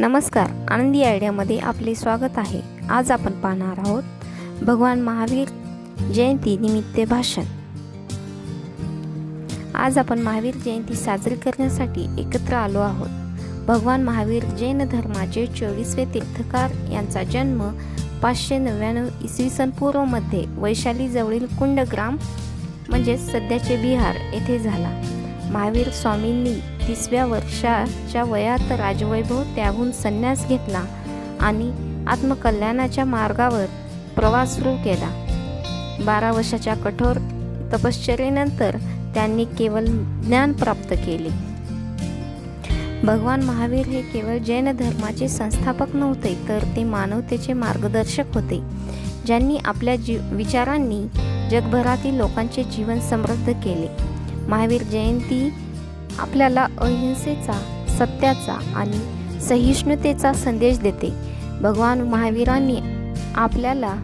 नमस्कार आनंदी आयडियामध्ये आपले स्वागत आहे. आज आपण पाहणार आहोत भगवान महावीर जयंती निमित्त भाषण. आज आपण महावीर जयंती साजरी करण्यासाठी एकत्र आलो आहोत. भगवान महावीर जैन धर्माचे चोवीसवे तीर्थकार यांचा जन्म पाचशे नव्याण्णव इसवी सन पूर्वमध्ये वैशालीजवळील कुंडग्राम म्हणजेच सध्याचे बिहार येथे झाला. महावीर स्वामींनी तिसव्या वर्षाच्या वयात राजवैभव त्याहून संन्यास घेतला आणि आत्मकल्याणाच्या मार्गावर प्रवास सुरू केला. बारा वर्षाच्या कठोर तपश्चर्येनंतर त्यांनी केवळ ज्ञान प्राप्त केले. भगवान महावीर हे केवळ जैन धर्माचे संस्थापक नव्हते तर ते मानवतेचे मार्गदर्शक होते ज्यांनी आपल्या जी विचारांनी जगभरातील लोकांचे जीवन समृद्ध केले. महावीर जयंती आपल्याला अहिंसेचा सत्याचा आणि सहिष्णुतेचा संदेश देते. भगवान महावीरांनी आपल्याला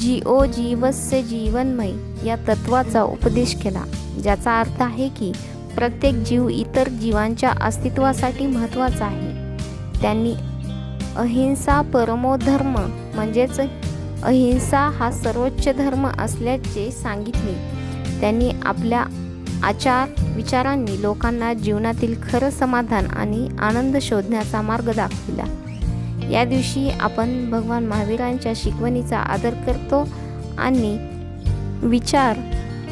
जी ओ जीवस्य जीवनमय या तत्वाचा उपदेश केला ज्याचा अर्थ आहे की प्रत्येक जीव इतर जीवांच्या अस्तित्वासाठी महत्त्वाचा आहे. त्यांनी अहिंसा परमोधर्म म्हणजेच अहिंसा हा सर्वोच्च धर्म असल्याचे सांगितले. त्यांनी आपल्या आचार विचारांनी लोकांना जीवनातील खरं समाधान आणि आनंद शोधण्याचा मार्ग दाखविला. या दिवशी आपण भगवान महावीरांच्या शिकवणीचा आदर करतो आणि विचार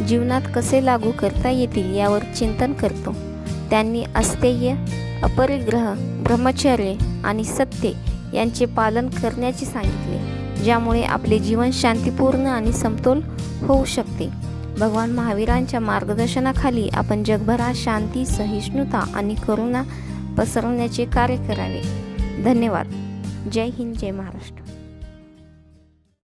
जीवनात कसे लागू करता येतील यावर चिंतन करतो. त्यांनी अस्तेय अपरिग्रह ब्रह्मचर्य आणि सत्य यांचे पालन करण्याचे सांगितले ज्यामुळे आपले जीवन शांतीपूर्ण आणि समतोल होऊ शकते. भगवान महावीरांच्या मार्गदर्शनाखाली आपण जगभरात शांती सहिष्णुता आणि करुणा पसरवण्याचे कार्य करावे. धन्यवाद. जय हिंद जय महाराष्ट्र.